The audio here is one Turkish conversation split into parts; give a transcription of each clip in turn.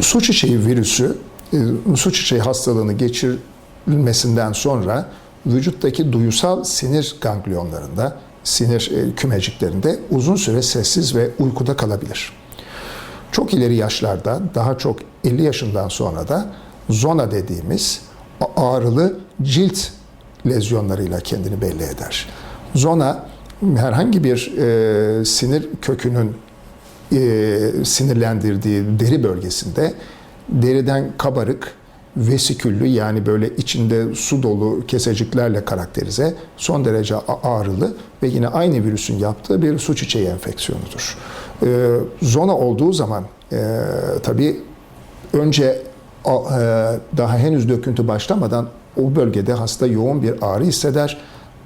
Su çiçeği virüsü, e, su çiçeği hastalığını geçirilmesinden sonra vücuttaki duyusal sinir ganglionlarında, sinir e, kümeciklerinde uzun süre sessiz ve uykuda kalabilir. Çok ileri yaşlarda, daha çok 50 yaşından sonra da zona dediğimiz ağrılı cilt lezyonlarıyla kendini belli eder. Zona herhangi bir e, sinir kökünün e, sinirlendirdiği deri bölgesinde deriden kabarık, vesiküllü yani böyle içinde su dolu keseciklerle karakterize, son derece ağrılı ve yine aynı virüsün yaptığı bir su çiçeği enfeksiyonudur. E, zona olduğu zaman e, tabii önce e, daha henüz döküntü başlamadan o bölgede hasta yoğun bir ağrı hisseder.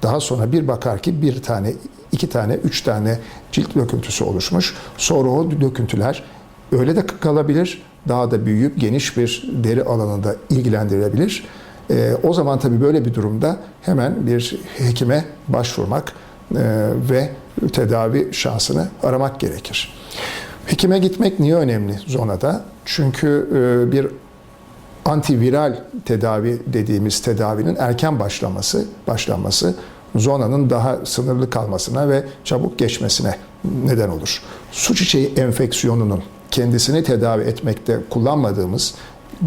Daha sonra bir bakar ki bir tane, iki tane, üç tane cilt döküntüsü oluşmuş. Sonra o döküntüler öyle de kalabilir, daha da büyüyüp geniş bir deri alanında ilgilendirebilir. E, o zaman tabii böyle bir durumda hemen bir hekime başvurmak e, ve tedavi şansını aramak gerekir. Hekime gitmek niye önemli zonada? Çünkü e, bir antiviral tedavi dediğimiz tedavinin erken başlaması, başlanması zonanın daha sınırlı kalmasına ve çabuk geçmesine neden olur. Su çiçeği enfeksiyonunun kendisini tedavi etmekte kullanmadığımız,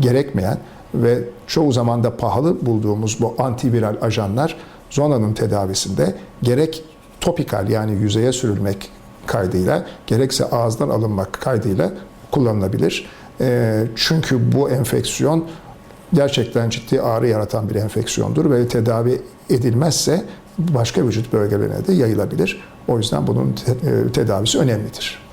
gerekmeyen ve çoğu zaman da pahalı bulduğumuz bu antiviral ajanlar zonanın tedavisinde gerek topikal yani yüzeye sürülmek kaydıyla gerekse ağızdan alınmak kaydıyla kullanılabilir. E, çünkü bu enfeksiyon gerçekten ciddi ağrı yaratan bir enfeksiyondur ve tedavi edilmezse başka vücut bölgelerine de yayılabilir. O yüzden bunun e, tedavisi önemlidir.